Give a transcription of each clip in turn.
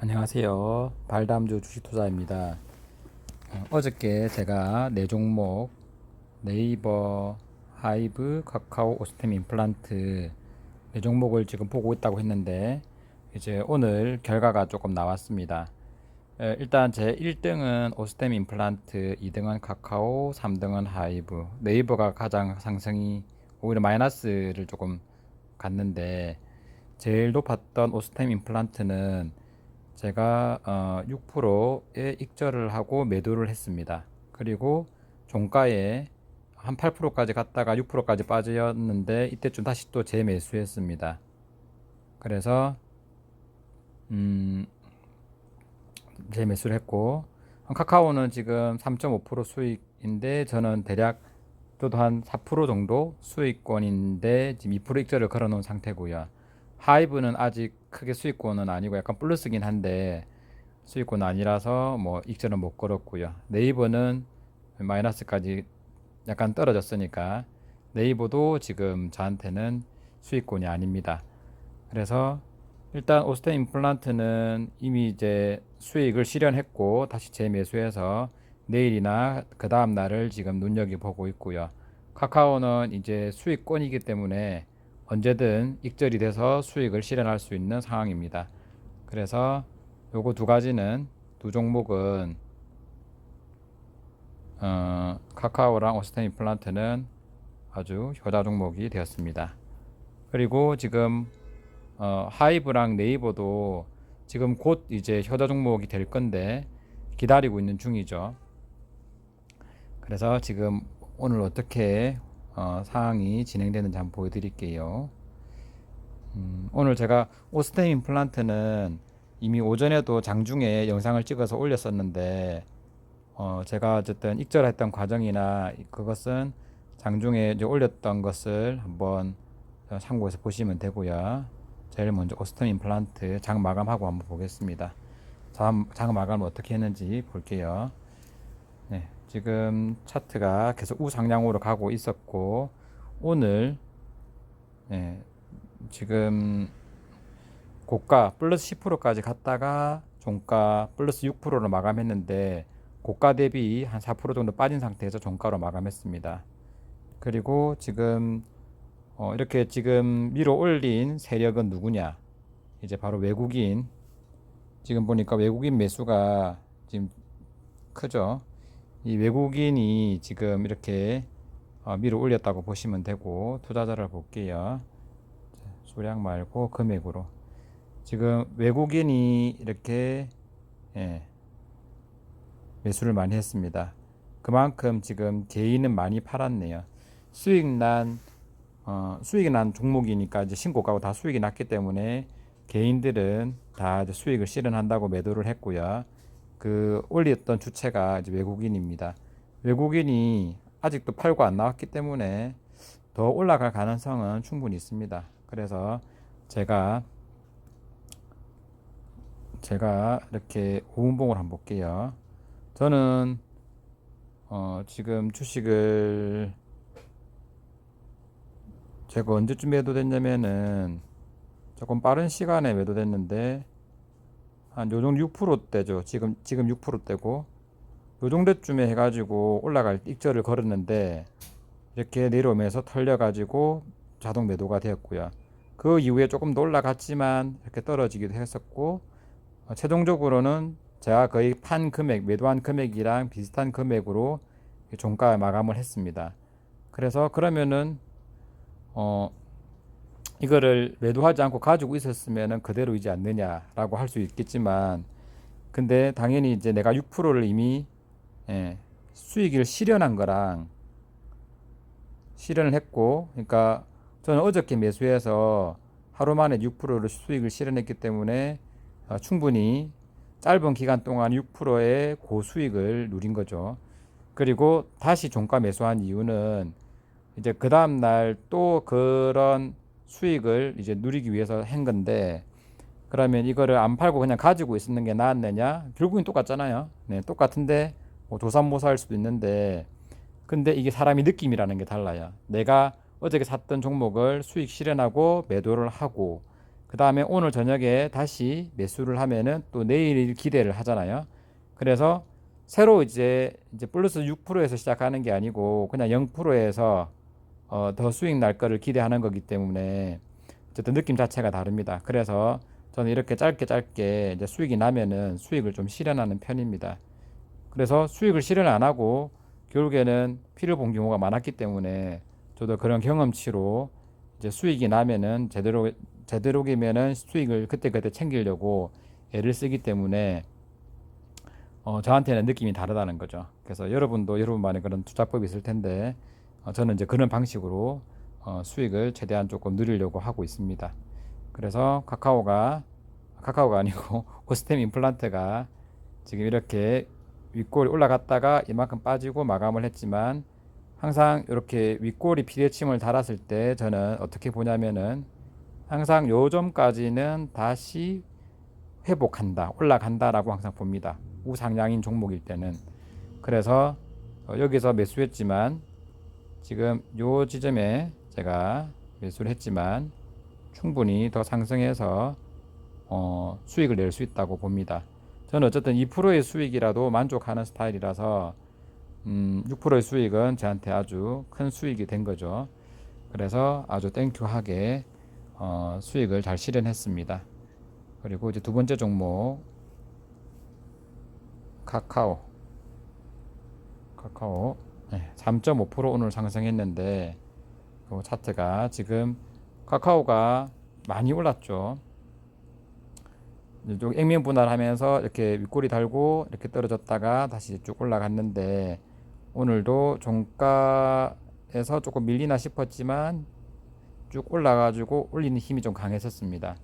안녕하세요. 발담주 주식투자입니다. 어, 어저께 제가 네 종목 네이버, 하이브, 카카오, 오스템 임플란트 네 종목을 지금 보고 있다고 했는데 이제 오늘 결과가 조금 나왔습니다. 에, 일단 제 1등은 오스템 임플란트, 2등은 카카오, 3등은 하이브. 네이버가 가장 상승이 오히려 마이너스를 조금 갔는데 제일 높았던 오스템 임플란트는 제가 어, 6%의 익절을 하고 매도를 했습니다. 그리고 종가에 한 8%까지 갔다가 6%까지 빠졌는데 이때쯤 다시 또 재매수했습니다. 그래서 음, 재매수를 했고 카카오는 지금 3.5% 수익인데 저는 대략 저도 한 4% 정도 수익권인데 지금 2% 익절을 걸어 놓은 상태고요. 하이브는 아직 크게 수익권은 아니고 약간 플러스긴 한데 수익권 아니라서 뭐 익절은 못 걸었고요. 네이버는 마이너스까지 약간 떨어졌으니까 네이버도 지금 저한테는 수익권이 아닙니다. 그래서 일단 오스템 임플란트는 이미 이제 수익을 실현했고 다시 재매수해서 내일이나 그 다음 날을 지금 눈여겨보고 있고요. 카카오는 이제 수익권이기 때문에 언제든 익절이 돼서 수익을 실현할 수 있는 상황입니다. 그래서 요거 두 가지는 두 종목은 어, 카카오랑 오스템 임플란트는 아주 효자 종목이 되었습니다. 그리고 지금 어, 하이브랑 네이버도 지금 곧 이제 효자 종목이 될 건데 기다리고 있는 중이죠. 그래서 지금 오늘 어떻게 어, 상황이 진행되는지 한번 보여드릴게요. 음, 오늘 제가 오스템 임플란트는 이미 오전에도 장중에 영상을 찍어서 올렸었는데 어, 제가 어쨌든 익절했던 과정이나 그것은 장중에 이제 올렸던 것을 한번 참고해서 보시면 되고요. 제일 먼저 오스템 임플란트 장 마감하고 한번 보겠습니다. 장, 장 마감을 어떻게 했는지 볼게요. 네, 지금 차트가 계속 우상향으로 가고 있었고 오늘 네, 지금 고가 플러스 10%까지 갔다가 종가 플러스 6%로 마감했는데 고가 대비 한 4% 정도 빠진 상태에서 종가로 마감했습니다. 그리고 지금 어 이렇게 지금 밀어 올린 세력은 누구냐? 이제 바로 외국인. 지금 보니까 외국인 매수가 지금 크죠. 이 외국인이 지금 이렇게 어 밀어 올렸다고 보시면 되고 투자자를 볼게요. 수량 말고 금액으로 지금 외국인이 이렇게 예, 매수를 많이 했습니다. 그만큼 지금 개인은 많이 팔았네요. 수익 난 어, 수익이 난 종목이니까 이제 신고가고 다 수익이 났기 때문에 개인들은 다 수익을 실현한다고 매도를 했고요. 그 올렸던 주체가 이제 외국인입니다. 외국인이 아직도 팔고 안 나왔기 때문에 더 올라갈 가능성은 충분히 있습니다. 그래서 제가 제가 이렇게 오음봉을 한번 볼게요. 저는 어 지금 주식을 제가 언제쯤 매도됐냐면은 조금 빠른 시간에 매도됐는데 한 요정도 6%대죠. 지금 지금 6%대고 요 정도쯤에 해가지고 올라갈 익절을 걸었는데 이렇게 내려오면서 털려가지고 자동 매도가 되었고요. 그 이후에 조금 더 올라갔지만 이렇게 떨어지기도 했었고 어, 최종적으로는 제가 거의 판 금액 매도한 금액이랑 비슷한 금액으로 종가 마감을 했습니다. 그래서 그러면은 어 이거를 매도하지 않고 가지고 있었으면은 그대로이지 않느냐라고 할 수 있겠지만 근데 당연히 이제 내가 6%를 이미 예, 수익을 실현한 거랑 실현을 했고 그러니까 저는 어저께 매수해서 하루 만에 6%를 수익을 실현했기 때문에 어, 충분히 짧은 기간 동안 6%의 고수익을 누린 거죠. 그리고 다시 종가 매수한 이유는 이제 그 다음 날 또 그런 수익을 이제 누리기 위해서 한 건데 그러면 이거를 안 팔고 그냥 가지고 있는 게 나았느냐? 결국엔 똑같잖아요. 네, 똑같은데 뭐 조삼모사할 수도 있는데 근데 이게 사람이 느낌이라는 게 달라요. 내가 어저께 샀던 종목을 수익 실현하고 매도를 하고 그 다음에 오늘 저녁에 다시 매수를 하면은 또 내일 기대를 하잖아요. 그래서 새로 이제 이제 플러스 6%에서 시작하는 게 아니고 그냥 0%에서 어, 더 수익 날 거를 기대하는 거기 때문에 어쨌든 느낌 자체가 다릅니다. 그래서 저는 이렇게 짧게 짧게 이제 수익이 나면은 수익을 좀 실현하는 편입니다. 그래서 수익을 실현 안 하고 결국에는 피를 본 경우가 많았기 때문에 저도 그런 경험치로 이제 수익이 나면은 제대로 제대로기면은 수익을 그때 그때 챙기려고 애를 쓰기 때문에 어, 저한테는 느낌이 다르다는 거죠. 그래서 여러분도 여러분만의 그런 투자법이 있을 텐데 어, 저는 이제 그런 방식으로 어, 수익을 최대한 조금 누리려고 하고 있습니다. 그래서 카카오가 카카오가 아니고 오스템 임플란트가 지금 이렇게 윗골이 올라갔다가 이만큼 빠지고 마감을 했지만 항상 이렇게 윗골이 비대칭을 달았을 때 저는 어떻게 보냐면은 항상 요 점까지는 다시 회복한다, 올라간다라고 항상 봅니다. 우상향인 종목일 때는. 그래서 어, 여기서 매수했지만 지금 요 지점에 제가 매수를 했지만 충분히 더 상승해서 어, 수익을 낼 수 있다고 봅니다. 저는 어쨌든 2%의 수익이라도 만족하는 스타일이라서 음, 6%의 수익은 저한테 아주 큰 수익이 된 거죠. 그래서 아주 땡큐하게 어, 수익을 잘 실현했습니다. 그리고 이제 두 번째 종목 카카오 카카오 네, 3.5% 오늘 상승했는데 그 차트가 지금 카카오가 많이 올랐죠. 이쪽 액면 분할하면서 이렇게 윗골이 달고 이렇게 떨어졌다가 다시 쭉 올라갔는데 오늘도 종가에서 조금 밀리나 싶었지만 쭉 올라가지고 올리는 힘이 좀 강했었습니다.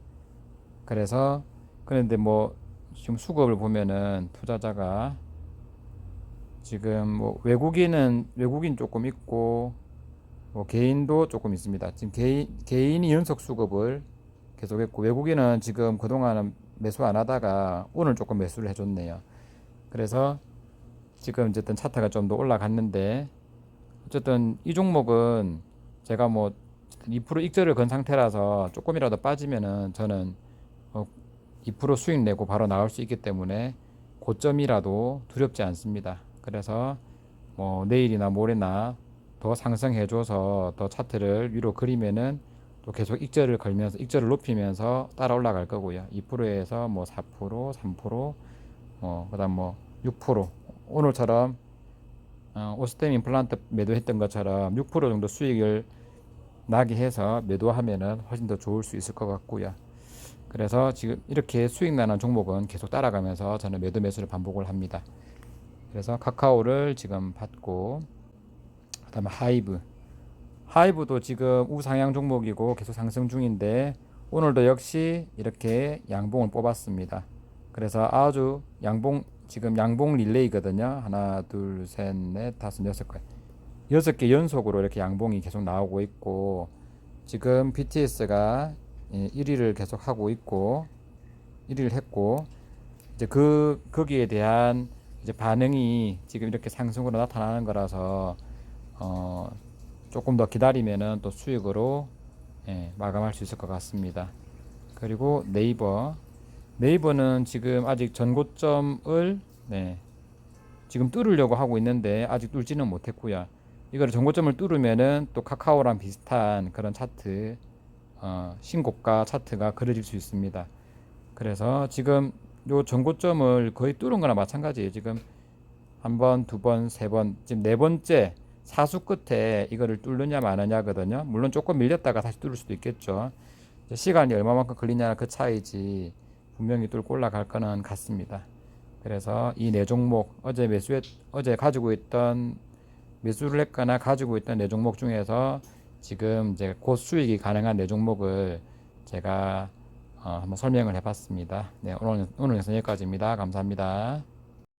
그래서 그런데 뭐 지금 수급을 보면은 투자자가 지금 뭐 외국인은 외국인 조금 있고 뭐 개인도 조금 있습니다. 지금 개인 개인이 연속 수급을 계속했고 외국인은 지금 그동안은 매수 안 하다가 오늘 조금 매수를 해줬네요. 그래서 지금 어쨌든 차트가 좀 더 올라갔는데 어쨌든 이 종목은 제가 뭐 2% 익절을 건 상태라서 조금이라도 빠지면은 저는 어, 2% 수익 내고 바로 나올 수 있기 때문에 고점이라도 두렵지 않습니다. 그래서 뭐 내일이나 모레나 더 상승해줘서 더 차트를 위로 그리면은 또 계속 익절을 걸면서 익절을 높이면서 따라 올라갈 거고요. 2%에서 뭐 4%, 3%, 뭐 그다음 뭐 6% 오늘처럼 어, 오스템 임플란트 매도했던 것처럼 6% 정도 수익을 나게 해서 매도하면은 훨씬 더 좋을 수 있을 것 같고요. 그래서 지금 이렇게 수익 나는 종목은 계속 따라가면서 저는 매도 매수를 반복을 합니다. 그래서 카카오를 지금 받고 그다음에 하이브 하이브도 지금 우상향 종목이고 계속 상승 중인데 오늘도 역시 이렇게 양봉을 뽑았습니다. 그래서 아주 양봉 지금 양봉 릴레이거든요. 하나, 둘, 셋, 넷, 다섯, 여섯 개. 여섯 개 연속으로 이렇게 양봉이 계속 나오고 있고 지금 BTS가 1위를 계속 하고 있고 1위를 했고 이제 그 거기에 대한 이제 반응이 지금 이렇게 상승으로 나타나는 거라서 어 조금 더 기다리면은 또 수익으로 예, 마감할 수 있을 것 같습니다. 그리고 네이버 네이버는 지금 아직 전고점을 네, 지금 뚫으려고 하고 있는데 아직 뚫지는 못했고요. 이거를 전고점을 뚫으면은 또 카카오랑 비슷한 그런 차트 어, 신고가 차트가 그려질 수 있습니다. 그래서 지금 요 전고점을 거의 뚫은 거나 마찬가지예요. 지금 한 번, 두 번, 세 번, 지금 네 번째 사수 끝에 이거를 뚫느냐 마느냐거든요. 물론 조금 밀렸다가 다시 뚫을 수도 있겠죠. 시간이 얼마만큼 걸리냐 그 차이지 분명히 뚫고 올라갈 거는 같습니다. 그래서 이 네 종목 어제 매수했 어제 가지고 있던 매수를 했거나 가지고 있던 네 종목 중에서 지금 이제 곧 수익이 가능한 네 종목을 제가 어, 한번 설명을 해봤습니다. 네 오늘 오늘 영상 여기까지입니다. 감사합니다.